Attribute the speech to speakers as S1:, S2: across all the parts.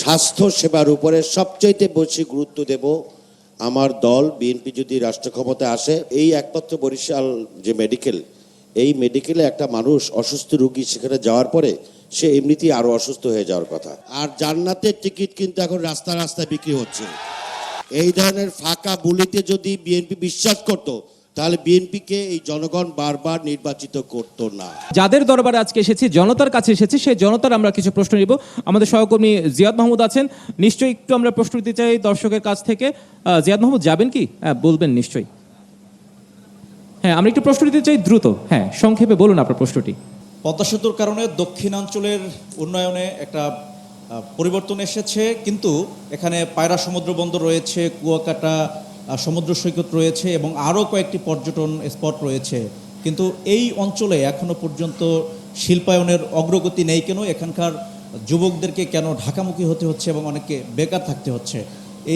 S1: স্বাস্থ্য সেবার উপরে সবচাইতে বেশি গুরুত্ব দেব আমার দল, বিএনপি যদি রাষ্ট্র ক্ষমতায় আসে, এই একমাত্র বরিশাল যে মেডিকেল এই মেডিকেলে একটা মানুষ অসুস্থ রুগী সেখানে যাওয়ার পরে সে এমনিতেই আরও অসুস্থ হয়ে যাওয়ার কথা। আর জান্নাতের টিকিট কিন্তু এখন রাস্তা রাস্তায় বিক্রি হচ্ছে। এই ধরনের ফাঁকা বুলিতে যদি বিএনপি বিশ্বাস করত তাহলে বিএনপিকে এই জনগণ বারবার নির্বাচিত করতো না।
S2: যাদের দরবারে আজকে এসেছি জনতার কাছে এসেছি সেই জনতার আমরা কিছু প্রশ্ন নিব। আমাদের সহকর্মী জিয়াদ মাহমুদ আছেন। নিশ্চয়ই একটু আমরা প্রশ্ন দিতে চাই দর্শকের কাছ থেকে। জিয়াদ মাহমুদ যাবেন কি? হ্যাঁ বলবেন নিশ্চয়ই। হ্যাঁ আমরা একটু প্রশ্ন দিতে চাই দ্রুত। হ্যাঁ সংক্ষেপে বলুন আপনার প্রশ্নটি।
S3: পদ্মা সেতুর কারণে দক্ষিণাঞ্চলের উন্নয়নে একটা পরিবর্তন এসেছে। কিন্তু এখানে পায়রা সমুদ্র বন্দর রয়েছে কুয়াকাটা সমুদ্র সৈকত রয়েছে এবং আরও কয়েকটি পর্যটন স্পট রয়েছে। কিন্তু এই অঞ্চলে এখনও পর্যন্ত শিল্পায়নের অগ্রগতি নেই কেন? এখানকার যুবকদেরকে কেন ঢাকামুখী হতে হচ্ছে এবং অনেকে বেকার থাকতে হচ্ছে?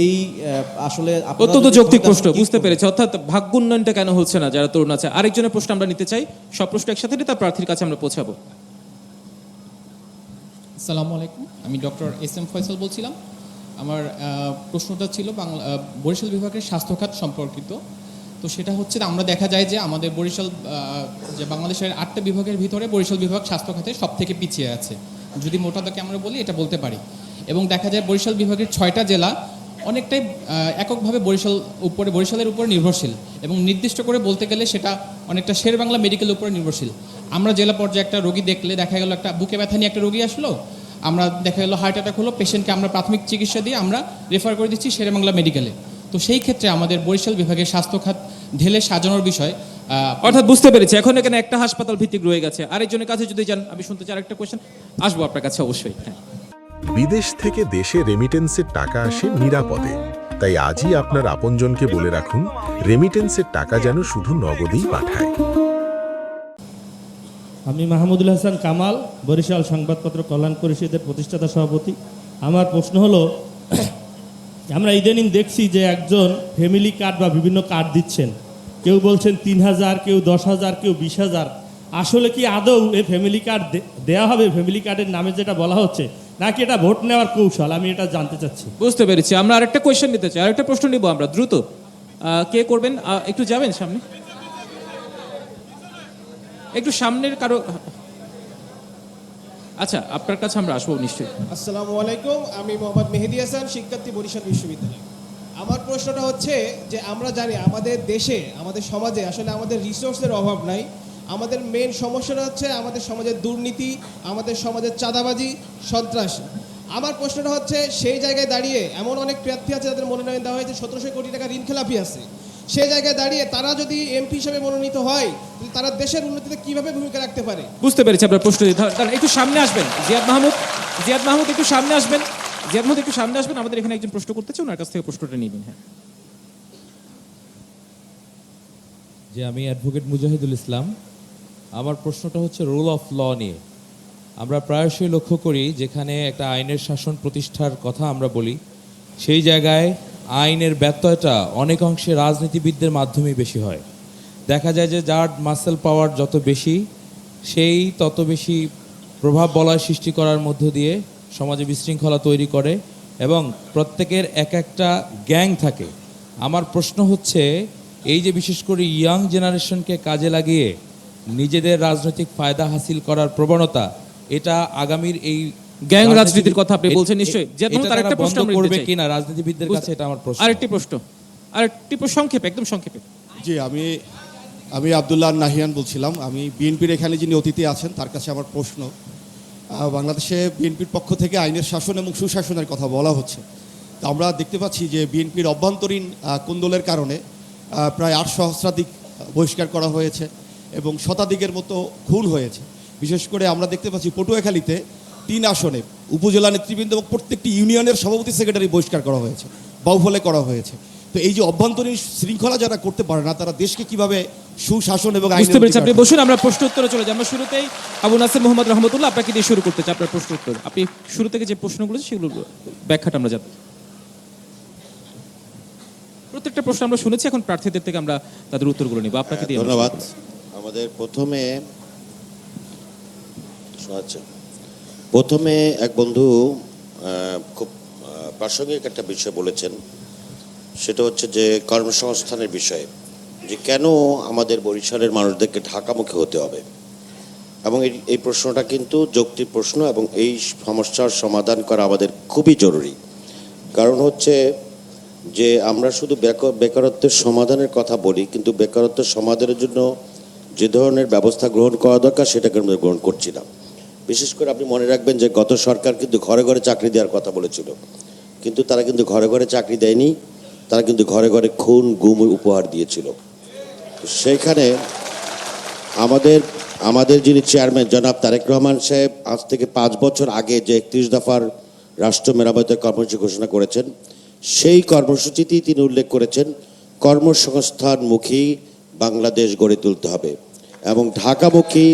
S3: এই আসলে
S2: অত্যন্ত যৌক্তিক প্রশ্ন বুঝতে? পেরেছি। অর্থাৎ ভাগ্য উন্নয়নটা কেন হচ্ছে না? যারা তরুণ আছে আরেকজনের প্রশ্ন আমরা নিতে চাই। সব প্রশ্ন একসাথে তার প্রার্থীর কাছে আমরা পৌঁছাবো।
S4: আসসালামু আলাইকুম। আমি ডক্টর এস এম ফয়সাল বলছিলাম। আমার প্রশ্নটা ছিল বাংলা বরিশাল বিভাগের স্বাস্থ্য খাত সম্পর্কিত। তো সেটা হচ্ছে আমরা দেখা যায় যে আমাদের বরিশাল যে বাংলাদেশের আটটা বিভাগের ভিতরে বরিশাল বিভাগ স্বাস্থ্য খাতে সব থেকে পিছিয়ে আছে। যদি মোটা দাগে আমরা বলি, এটা বলতে পারি। এবং দেখা যায় বরিশাল বিভাগের ছয়টা জেলা অনেকটাই এককভাবে বরিশাল উপরে, বরিশালের উপর নির্ভরশীল এবং নির্দিষ্ট করে বলতে গেলে সেটা অনেকটা শের বাংলা মেডিকেলের উপরে নির্ভরশীল। আমরা জেলা পর্যায়ে একটা রোগী দেখলে দেখা গেল একটা বুকে ব্যথা নিয়ে একটা রোগী আসলো আমরা দেখা গেলো হার্ট অ্যাটাক হলো পেশেন্টকে আমরা প্রাথমিক চিকিৎসা দিয়ে আমরা রেফার করে দিচ্ছি শেরে বাংলা মেডিকেলে তো সেই ক্ষেত্রে আমাদের বরিশাল বিভাগের স্বাস্থ্য খাত ঢেলে সাজানোর বিষয় আহ,
S2: অর্থাৎ বুঝতে পেরেছি এখন এখানে একটা হাসপাতাল ভিত্তিক রয়ে গেছে। আরেকজনের কাছে যদি যান আমি শুনতে চাই আরেকটা কোয়েশ্চেন আসব আপনার কাছে অবশ্যই হ্যাঁ।
S5: বিদেশ থেকে দেশে রেমিটেন্সের টাকা আসে নিরাপদে। তাই আজই আপনার আপনজনকে বলে রাখুন রেমিটেন্সের টাকা যেন শুধু নগদেই পাঠায়।
S6: আমি মাহমুদুল হাসান কামাল, বরিশাল সংবাদপত্র কল্যাণ পরিষদের প্রতিষ্ঠাতা সভাপতি। আমার প্রশ্ন হলো, আমরা ইদানিং দেখছি যে একজন ফ্যামিলি কার্ড বা বিভিন্ন কার্ড দিচ্ছেন। কেউ বলছেন তিন হাজার, কেউ দশ হাজার, কেউ বিশ হাজার। আসলে কি আদৌ এই ফ্যামিলি কার্ড দেওয়া হবে? ফ্যামিলি কার্ডের নামে যেটা বলা হচ্ছে, নাকি এটা ভোট নেওয়ার কৌশল? আমি এটা জানতে চাচ্ছি।
S2: বুঝতে পেরেছি। আমরা আরেকটা কোয়েশ্চেন নিতে চাই। আরেকটা প্রশ্ন নিব আমরা, দ্রুত। কে করবেন? একটু যাবেন সামনে? একটু সামনের কারও আচ্ছা আপনার কাছে আমরা আসব নিশ্চয়ই।
S7: আসসালামু আলাইকুম, আমি মোহাম্মদ মেহেদি হাসান, শিক্ষার্থী বরিশাল বিশ্ববিদ্যালয়। আমার প্রশ্নটা হচ্ছে যে, আমরা জানি আমাদের দেশে, আমাদের সমাজে, আসলে আমাদের রিসোর্সের অভাব নাই। আমাদের মেন সমস্যাটা হচ্ছে আমাদের সমাজের দুর্নীতি, আমাদের সমাজের চাঁদাবাজি, সন্ত্রাস। আমার প্রশ্নটা হচ্ছে, সেই জায়গায় দাঁড়িয়ে এমন অনেক প্রার্থী আছে যাদের মনোনয়ন দেওয়া হয়েছে, সতেরোশো কোটি টাকা ঋণ খেলাপি আছে। সেই জায়গায় দাঁড়িয়ে তারা যদি এমপি হিসেবে মনোনীত হয় তারা দেশের উন্নতিতে কীভাবে ভূমিকা রাখতে পারে?
S2: বুঝতে পেরেছি আপনার প্রশ্ন একটু সামনে আসবেন। জিয়াদ মাহমুদ জিয়াদ মাহমুদ একটু সামনে আসবেন। জিয়াদ মাহমুদ একটু সামনে আসবেন। আমাদের এখানে একজন প্রশ্ন করতে চাই ওনার কাছ থেকে প্রশ্নটা নিয়ে নিন হ্যাঁ।
S8: যে আমি অ্যাডভোকেট মুজাহিদুল ইসলাম আমার প্রশ্নটা হচ্ছে রুল অফ ল নিয়ে। আমরা প্রায়শই লক্ষ্য করি যেখানে একটা আইনের শাসন প্রতিষ্ঠার কথা আমরা বলি সেই জায়গায় আইনের ব্যত্যয়টা অনেক অংশে রাজনীতিবিদদের মাধ্যমেই বেশি হয়। দেখা যায় যে যার মাসেল পাওয়ার যত বেশি, সেই তত বেশি প্রভাব বলয় সৃষ্টি করার মধ্য দিয়ে সমাজে বিশৃঙ্খলা তৈরি করে এবং প্রত্যেকের এক একটা গ্যাং থাকে। আমার প্রশ্ন হচ্ছে, এই যে বিশেষ করে ইয়াং জেনারেশনকে কাজে লাগিয়ে নিজেদের রাজনৈতিক ফায়দা হাসিল করার প্রবণতা, এটা আগামীর এই
S2: গ্যাং রাজনীতির কথা আপনি বলছেন নিশ্চয়ই। আরেকটা
S8: তারা
S2: প্রশ্ন আমরা
S8: করবে কিনা রাজনীতিবিদদের কাছে এটা আমার প্রশ্ন।
S2: আরেকটি প্রশ্ন। আরেকটি প্রশ্ন সংক্ষেপে একদম সংক্ষেপে।
S9: জি আমি আমি আবদুল্লাহ নাহিয়ান বলছিলাম। আমি বিএনপির এখানে যিনি অতিথি আছেন তার কাছে আমার প্রশ্ন। বাংলাদেশে বিএনপির পক্ষ থেকে আইনের শাসন এবং সুশাসনের কথা বলা হচ্ছে। তো আমরা দেখতে পাচ্ছি যে বিএনপির অভ্যন্তরীণ আহ, কোন্দলের কারণে প্রায় আট সহস্রাধিক বহিষ্কার করা হয়েছে এবং শতাধিকের মতো খুন হয়েছে। বিশেষ করে আমরা দেখতে পাচ্ছি পটুয়াখালীতে তিন আসনে উপজেলা নেতৃবৃন্দ এবং প্রত্যেকটি ইউনিয়নের সভাপতি সেক্রেটারি বহিষ্কার করা হয়েছে বাউফলে করা হয়েছে। তো এই যে অভ্যন্তরীণ শৃঙ্খলা যারা করতে পারে না তারা দেশকে কীভাবে সুশাসন এবং
S2: বুঝতে পেরেছি আপনি বসুন আমরা প্রশ্ন উত্তরে চলে যাই। আমরা শুরুতেই আবু নাসির মোহাম্মদ রহমতুল্লাহ আপনাকে দিয়ে শুরু করতে চাই আপনার প্রশ্ন উত্তর। আপনি শুরু থেকে যে প্রশ্নগুলো সেগুলো ব্যাখ্যাটা আমরা জানতে প্রত্যেকটা প্রশ্ন আমরা শুনেছি এখন প্রার্থীদের থেকে আমরা তাদের উত্তরগুলো নিব। আপনাকে দিয়ে
S1: ধন্যবাদ। আমাদের প্রথমে আচ্ছা প্রথমে এক বন্ধু খুব প্রাসঙ্গিক একটা বিষয় বলেছেন। সেটা হচ্ছে যে কর্মসংস্থানের বিষয়ে, যে কেন আমাদের বরিশালের মানুষদেরকে ঢাকামুখী হতে হবে? এবং এই প্রশ্নটা কিন্তু যৌক্তিক প্রশ্ন এবং এই সমস্যার সমাধান করা আমাদের খুবই জরুরি। কারণ হচ্ছে যে আমরা শুধু বেক- বেকারত্বের সমাধানের কথা বলি, কিন্তু বেকারত্বের সমাধানের জন্য যে ধরনের ব্যবস্থা গ্রহণ করা দরকার সেটাকে আমরা গ্রহণ করছি না। বিশেষ করে আপনি মনে রাখবেন যে গত সরকার কিন্তু ঘরে ঘরে চাকরি দেওয়ার কথা বলেছিল। কিন্তু তারা কিন্তু ঘরে ঘরে চাকরি দেয়নি, তারা কিন্তু ঘরে ঘরে খুন, গুম উপহার দিয়েছিল। সেইখানে আমাদের আমাদের যিনি চেয়ারম্যান জনাব তারেক রহমান সাহেব আজ থেকে পাঁচ বছর আগে যে একত্রিশ দফার রাষ্ট্র মেরামতের কর্মসূচি ঘোষণা করেছেন, সেই কর্মসূচিতেই তিনি উল্লেখ করেছেন, কর্মসংস্থানমুখী বাংলাদেশ গড়ে তুলতে হবে এবং ঢাকামুখী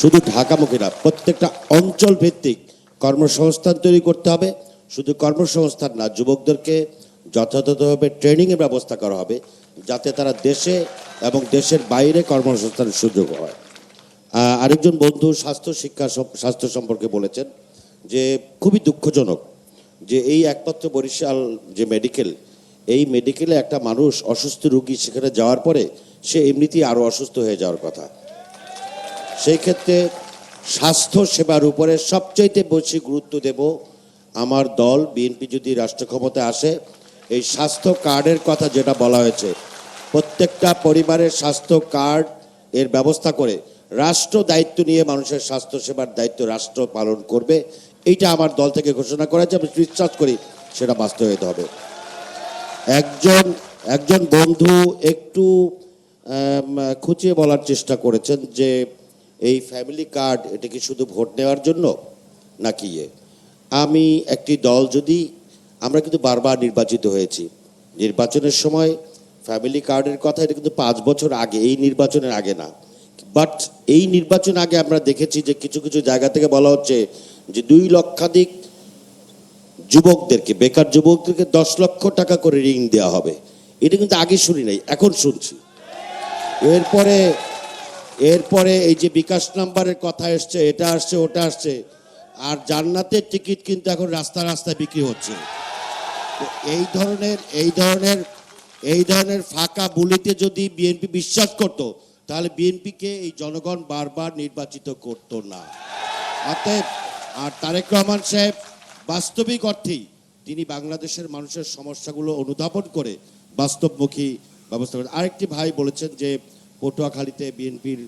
S1: শুধু ঢাকামুখী না, প্রত্যেকটা অঞ্চল ভিত্তিক কর্মসংস্থান তৈরি করতে হবে। শুধু কর্মসংস্থান না, যুবকদেরকে যথাযথভাবে ট্রেনিংয়ের ব্যবস্থা করা হবে, যাতে তারা দেশে এবং দেশের বাইরে কর্মসংস্থানের সুযোগ হয়। আরেকজন বন্ধু স্বাস্থ্য শিক্ষা স্বাস্থ্য সম্পর্কে বলেছেন যে, খুবই দুঃখজনক যে এই একমাত্র বরিশাল যে মেডিকেল, এই মেডিকেলে একটা মানুষ অসুস্থ রোগী সেখানে যাওয়ার পরে সে এমনিতেই আরও অসুস্থ হয়ে যাওয়ার কথা। সেই ক্ষেত্রে স্বাস্থ্য সেবার উপরে সবচাইতে বেশি গুরুত্ব দেব আমার দল, বিএনপি যদি রাষ্ট্র ক্ষমতায় আসে, এই স্বাস্থ্য কার্ডের কথা যেটা বলা হয়েছে, প্রত্যেকটা পরিবারের স্বাস্থ্য কার্ড এর ব্যবস্থা করে রাষ্ট্র দায়িত্ব নিয়ে মানুষের স্বাস্থ্য সেবার দায়িত্ব রাষ্ট্র পালন করবে, এইটা আমার দল থেকে ঘোষণা করা হয়েছে আমি বিশ্বাস করি সেটা বাস্তবায়িত হবে। একজন একজন বন্ধু একটু খুঁচিয়ে বলার চেষ্টা করেছেন যে এই ফ্যামিলি কার্ড এটা কি শুধু ভোট নেওয়ার জন্য? নাকি ইয়ে আমি একটি দল যদি, আমরা কিন্তু বারবার নির্বাচিত হয়েছি। নির্বাচনের সময় ফ্যামিলি কার্ডের কথা এটা কিন্তু পাঁচ বছর আগে, এই নির্বাচনের আগে না। বাট এই নির্বাচন আগে আমরা দেখেছি যে কিছু কিছু জায়গা থেকে বলা হচ্ছে যে দুই লক্ষাধিক যুবকদেরকে, বেকার যুবকদেরকে দশ লক্ষ টাকা করে ঋণ দেওয়া হবে। এটা কিন্তু আগে শুনি নাই এখন শুনছি। এরপরে এরপরে এই যে বিকাশ নাম্বারের কথা এসছে, এটা আসছে, ওটা আসছে, আর জান্নাতের টিকিট কিন্তু এখন রাস্তা রাস্তায় বিক্রি হচ্ছে। এই ধরনের এই ধরনের এই ধরনের ফাঁকা বুলিতে যদি বিএনপি বিশ্বাস করত, তাহলে বিএনপিকে এই জনগণ বারবার নির্বাচিত করতো না। অতএব, আর তারেক রহমান সাহেব বাস্তবিক অর্থেই তিনি বাংলাদেশের মানুষের সমস্যাগুলো অনুধাবন করে বাস্তবমুখী ব্যবস্থা করেন। আরেকটি ভাই বলেছেন যে পটুয়াখালীতে বিএনপির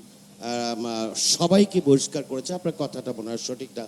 S1: সবাইকে বহিষ্কার করেছে। আপনার কথাটা মনে হয় সঠিক না?